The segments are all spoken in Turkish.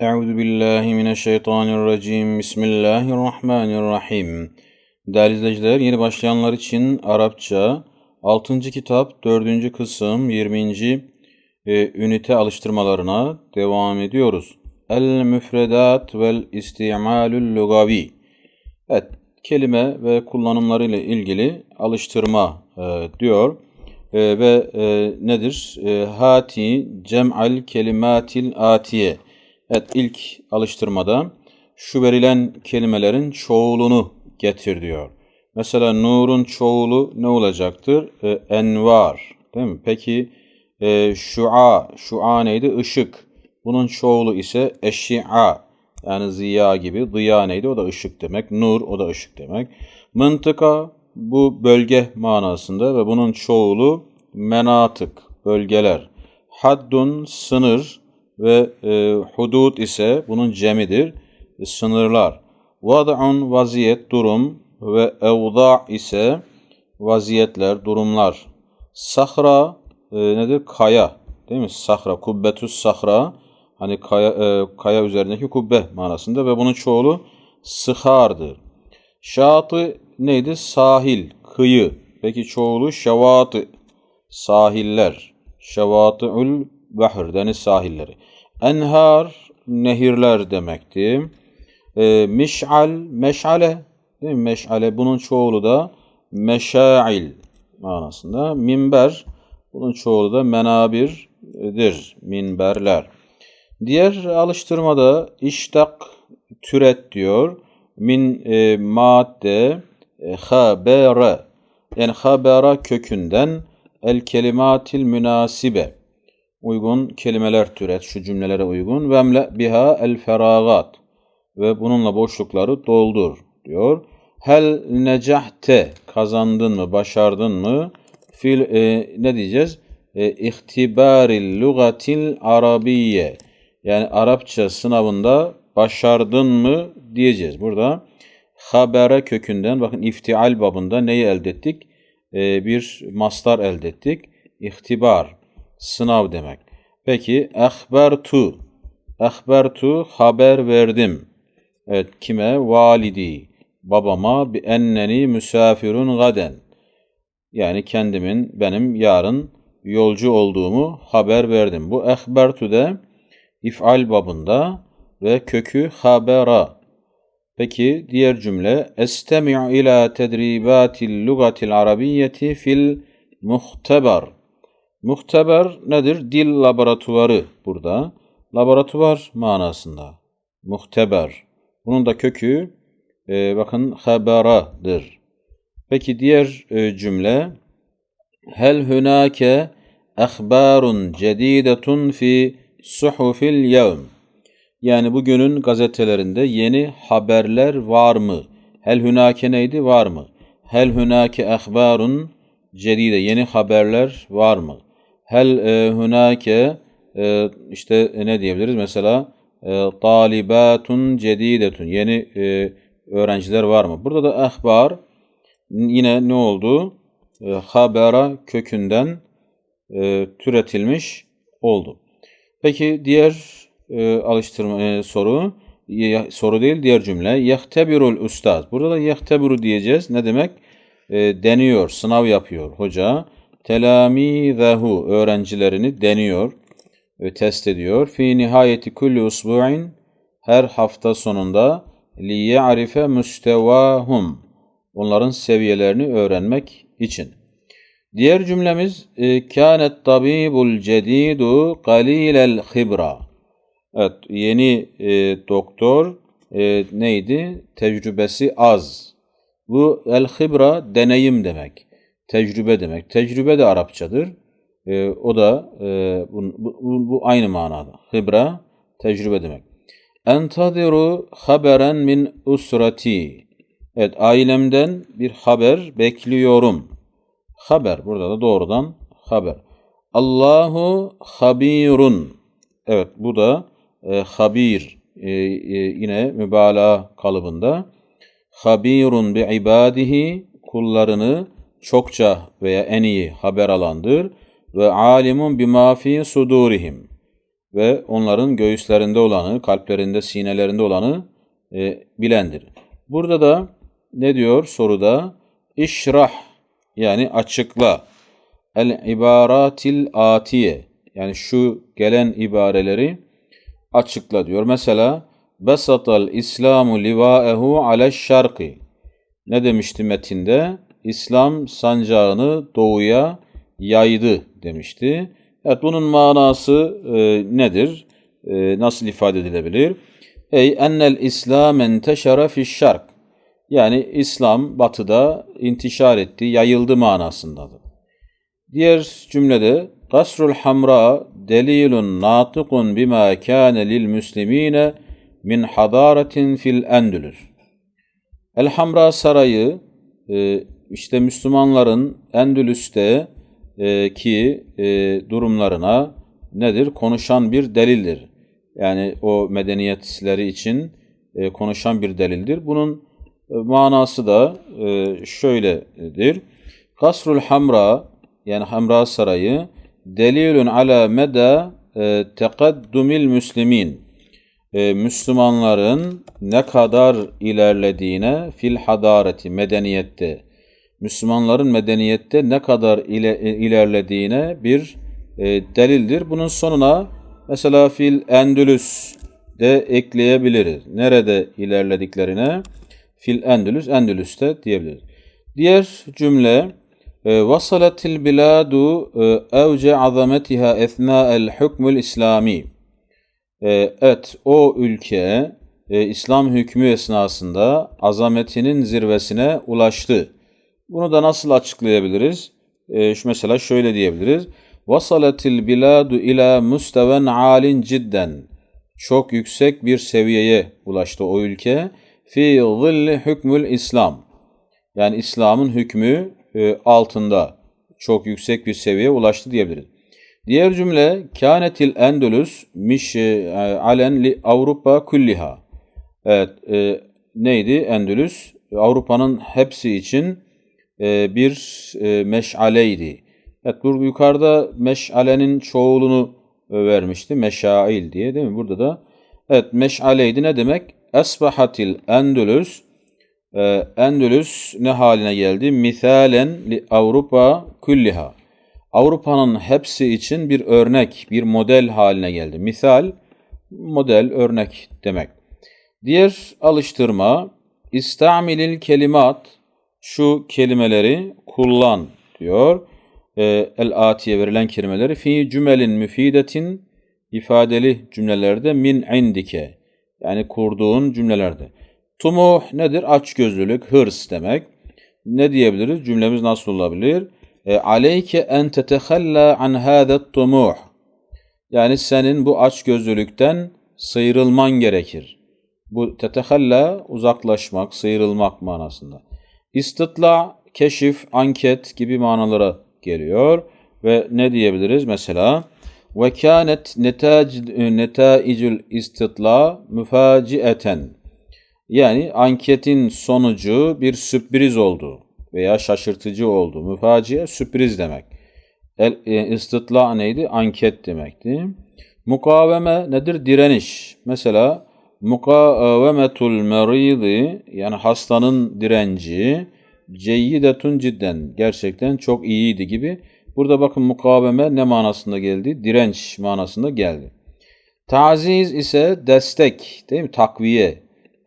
Euzu billahi mineşşeytanirracim. Bismillahirrahmanirrahim. Değerli izleyiciler, yeni başlayanlar için Arapça 6. kitap 4. kısım 20. E, ünite alıştırmalarına devam ediyoruz. El müfredat vel istimalul lugavi. Evet, kelime ve kullanımları ile ilgili alıştırma e, diyor. E, ve e, nedir? E, hati cem'al kelimatil atiye. Evet ilk alıştırmada şu verilen kelimelerin çoğulunu getir diyor. Mesela nurun çoğulu ne olacaktır? E, envar değil mi? Peki e, şua, şua neydi? Işık. Bunun çoğulu ise eşi'a yani ziya gibi. Ziya neydi? O da ışık demek. Nur o da ışık demek. Mıntıka bu bölge manasında ve bunun çoğulu menatık, bölgeler. Haddun sınır ve e, hudud ise bunun cemidir. E, sınırlar. Vad'un vaziyet, durum ve evda ise vaziyetler, durumlar. Sahra e, nedir? Kaya. Değil mi? Sahra, kubbetus sahra. Hani kaya, e, kaya üzerindeki kubbe manasında ve bunun çoğulu sıhardır. Şatı neydi? Sahil, kıyı. Peki çoğulu şevatı, sahiller. Şevatı'ül bahr, deniz sahilleri. Enhar, nehirler demekti. E, miş'al, meş'ale, değil mi? Meş'ale, bunun çoğulu da meşail manasında. Minber, bunun çoğulu da menabirdir, minberler. Diğer alıştırmada iştak, türet diyor. Min e, madde e, habere, yani habera kökünden el kelimatil münasibe uygun kelimeler türet, şu cümlelere uygun. Vemle biha el feragat ve bununla boşlukları doldur diyor. Hel necahte kazandın mı, başardın mı? Fil e, ne diyeceğiz? E, ihtibaril lugatil arabiye yani Arapça sınavında başardın mı diyeceğiz. Burada habere kökünden bakın iftial babında neyi elde ettik? E, bir mastar elde ettik. İhtibar sınav demek. Peki ehbertu ehbertu haber verdim. Evet kime? Validi babama bi enneni misafirun gaden. Yani kendimin benim yarın yolcu olduğumu haber verdim. Bu ehbertu de if'al babında ve kökü habera. Peki diğer cümle estemi'u ila tedribatil lugatil arabiyyeti fil muhteber. Muhteber nedir? Dil laboratuvarı burada. Laboratuvar manasında. Muhteber. Bunun da kökü e, bakın haberadır. Peki diğer e, cümle Hel hunake ahbarun cedidetun fi suhufil yevm. Yani bugünün gazetelerinde yeni haberler var mı? Hel hunake neydi? Var mı? Hel hunake ahbarun cedide yeni haberler var mı? Hel e, hunake e, işte e, ne diyebiliriz? Mesela e, talibatun cedidetun yeni e, öğrenciler var mı? Burada da ahbar yine ne oldu? E, habera kökünden e, türetilmiş oldu. Peki diğer e, alıştırma e, soru soru değil diğer cümle. Yehtebirul ustaz. Burada da yehtebiru diyeceğiz. Ne demek? E, deniyor, sınav yapıyor hoca telamizehu öğrencilerini deniyor ve test ediyor. Fi nihayeti kulli usbu'in her hafta sonunda li ya'rife müstevahum onların seviyelerini öğrenmek için. Diğer cümlemiz e, kânet tabibul cedidu qalilel khibra. Evet, yeni e, doktor e, neydi? Tecrübesi az. Bu el khibra deneyim demek tecrübe demek. Tecrübe de Arapçadır. E, o da e, bu, bu, bu aynı manada. Hibra tecrübe demek. Entadiru haberen min usrati. Evet ailemden bir haber bekliyorum. Haber burada da doğrudan haber. Allahu habirun. Evet bu da e, habir e, e, yine mübalağa kalıbında. Habirun bi ibadihi kullarını çokça veya en iyi haber alandır ve alimun bima fi sudurihim. ve onların göğüslerinde olanı, kalplerinde, sinelerinde olanı e, bilendir. Burada da ne diyor soruda? İşrah yani açıkla. El ibaratil atiye yani şu gelen ibareleri açıkla diyor. Mesela Besatal İslamu livaehu ale şarkı. Ne demişti metinde? İslam sancağını doğuya yaydı demişti. Evet bunun manası e, nedir? E, nasıl ifade edilebilir? Ey ennel İslam enteşara fiş şark. Yani İslam batıda intişar etti, yayıldı manasındadır. Diğer cümlede Kasrul Hamra delilun natıkun bima kâne lil müslimine min hadaretin fil endülüs. El Hamra Sarayı e, işte Müslümanların Endülüs'te e, ki e, durumlarına nedir? Konuşan bir delildir. Yani o medeniyetleri için konuşan bir delildir. Bunun manası da şöyledir. Kasrul Hamra yani Hamra Sarayı delilun ala meda tekaddumil müslimin e, Müslümanların ne kadar ilerlediğine fil hadareti, medeniyette, Müslümanların medeniyette ne kadar ile, e, ilerlediğine bir e, delildir. Bunun sonuna mesela fil Endülüs de ekleyebiliriz. Nerede ilerlediklerine fil Endülüs, Endülüs'te diyebiliriz. Diğer cümle vasalatil biladu evce azametiha esna'el hukmul islami. Evet, o ülke e, İslam hükmü esnasında azametinin zirvesine ulaştı. Bunu da nasıl açıklayabiliriz? E, şu mesela şöyle diyebiliriz. Vasalatil biladu ila musteven alin cidden. Çok yüksek bir seviyeye ulaştı o ülke. Fi zilli hükmül İslam. Yani İslam'ın hükmü e, altında çok yüksek bir seviyeye ulaştı diyebiliriz. Diğer cümle kânetil endülüs miş e, alen li Avrupa kulliha. Evet e, neydi Endülüs? Avrupa'nın hepsi için e, bir e, meşaleydi. Evet bu yukarıda meşalenin çoğulunu vermişti. Meşail diye değil mi? Burada da evet meşaleydi ne demek? Esbahatil Endülüs e, Endülüs ne haline geldi? Misalen li Avrupa kulliha. Avrupa'nın hepsi için bir örnek, bir model haline geldi. Misal, model, örnek demek. Diğer alıştırma, İstamilil kelimat, şu kelimeleri kullan diyor. Ee, El-Atiye verilen kelimeleri fi cümelin müfidetin ifadeli cümlelerde min indike yani kurduğun cümlelerde. Tumuh nedir? Açgözlülük, hırs demek. Ne diyebiliriz? Cümlemiz nasıl olabilir? E, aleyke en tetehalla an hâdet tumuh. Yani senin bu açgözlülükten sıyrılman gerekir. Bu tetehalla uzaklaşmak, sıyrılmak manasında. İstitla, keşif, anket gibi manalara geliyor. Ve ne diyebiliriz mesela? Ve kânet netaicül istitla müfacieten. Yani anketin sonucu bir sürpriz oldu veya şaşırtıcı oldu. Müfaciye sürpriz demek. El, e, istitla neydi? Anket demekti. Mukaveme nedir? Direniş. Mesela mukavemetul meridi yani hastanın direnci ceyyidetun cidden gerçekten çok iyiydi gibi. Burada bakın mukaveme ne manasında geldi? Direnç manasında geldi. Taziz ise destek değil mi? Takviye,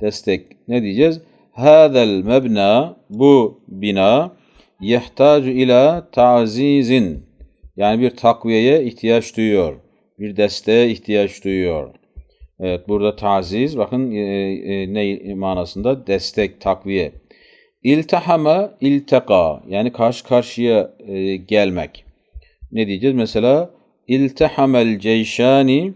destek. Ne diyeceğiz? Hâzel mebna bu bina yehtacu ila ta'zizin yani bir takviyeye ihtiyaç duyuyor. Bir desteğe ihtiyaç duyuyor. Evet burada taziz bakın e, e, ne manasında destek, takviye. İltihama, ilteka yani karşı karşıya e, gelmek. Ne diyeceğiz? Mesela iltihamel ceyşani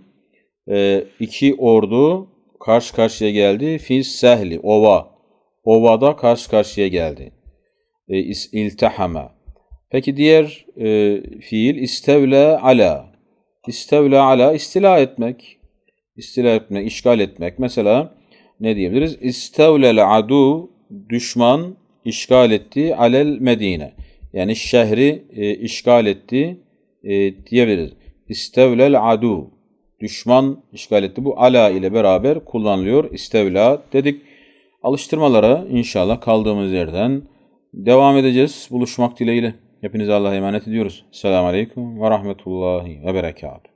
e, iki ordu karşı karşıya geldi. Fis sehli, ova ovada karşı karşıya geldi. E, iltihama. Peki diğer e, fiil istevle ala. İstevle ala istila etmek. İstila etmek, işgal etmek. Mesela ne diyebiliriz? İstevlel adu düşman işgal etti alel Medine. Yani şehri e, işgal etti e, diyebiliriz. İstevlel adu. düşman işgal etti. Bu ala ile beraber kullanılıyor. İstevla dedik. Alıştırmalara inşallah kaldığımız yerden devam edeceğiz. Buluşmak dileğiyle. Hepinize Allah'a emanet ediyoruz. Selamun Aleyküm ve Rahmetullahi ve Berekatuhu.